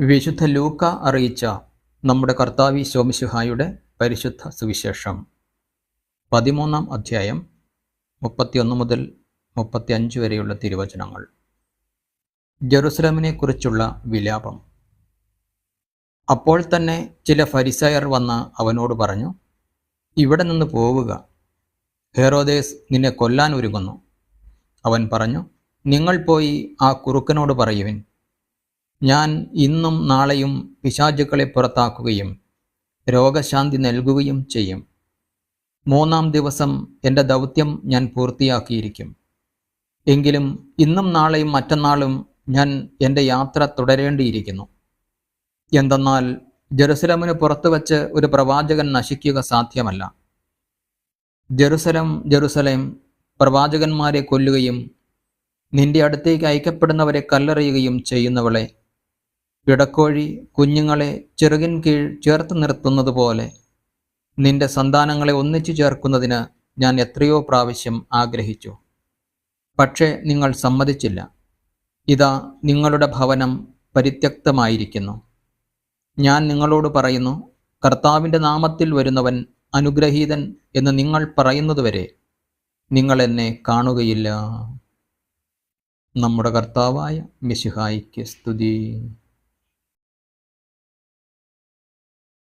വിശുദ്ധ ലൂക്ക അറിയിച്ച നമ്മുടെ കർത്താവി ശോമിശുഹായുടെ പരിശുദ്ധ സുവിശേഷം. പതിമൂന്നാം അധ്യായം മുപ്പത്തിയൊന്ന് മുതൽ മുപ്പത്തിയഞ്ച് വരെയുള്ള തിരുവചനങ്ങൾ. ജെറുസലമിനെക്കുറിച്ചുള്ള വിലാപം. അപ്പോൾ തന്നെ ചില ഫരിസയർ വന്ന് അവനോട് പറഞ്ഞു ഇവിടെ നിന്ന് പോവുക. ഹെറോദേസ് നിന്നെ കൊല്ലാൻ ഒരുങ്ങുന്നു. അവൻ പറഞ്ഞു നിങ്ങൾ പോയി ആ കുറുക്കനോട് പറയുവിൻ. ഞാൻ ഇന്നും നാളെയും പിശാചുക്കളെ പുറത്താക്കുകയും രോഗശാന്തി നൽകുകയും ചെയ്യും. മൂന്നാം ദിവസം എന്റെ ദൗത്യം ഞാൻ പൂർത്തിയാക്കിയിരിക്കും. എങ്കിലും ഇന്നും നാളെയും മറ്റന്നാളും ഞാൻ എന്റെ യാത്ര തുടരേണ്ടിയിരിക്കുന്നു. എന്തെന്നാൽ ജെറുസലമിന് പുറത്തു വച്ച് ഒരു പ്രവാചകൻ നശിക്കുക സാധ്യമല്ല. ജെറുസലം ജെറുസലേം പ്രവാചകന്മാരെ കൊല്ലുകയും നിന്റെ അടുത്തേക്ക് അയക്കപ്പെടുന്നവരെ കല്ലെറിയുകയും ചെയ്യുന്നവളെ പിടക്കോഴി കുഞ്ഞുങ്ങളെ ചെറുകിൻ കീഴ് ചേർത്ത് നിർത്തുന്നത് പോലെ നിന്റെ സന്താനങ്ങളെ ഒന്നിച്ചു ചേർക്കുന്നതിന് ഞാൻ എത്രയോ പ്രാവശ്യം ആഗ്രഹിച്ചു. പക്ഷേ നിങ്ങൾ സമ്മതിച്ചില്ല. ഇതാ നിങ്ങളുടെ ഭവനം പരിത്യക്തമായിരിക്കുന്നു. ഞാൻ നിങ്ങളോട് പറയുന്നു കർത്താവിന്റെ നാമത്തിൽ വരുന്നവൻ അനുഗ്രഹീതൻ എന്ന് നിങ്ങൾ പറയുന്നതുവരെ നിങ്ങൾ എന്നെ കാണുകയില്ല. നമ്മുടെ കർത്താവായ മിശിഹായിക്ക് സ്തുതി.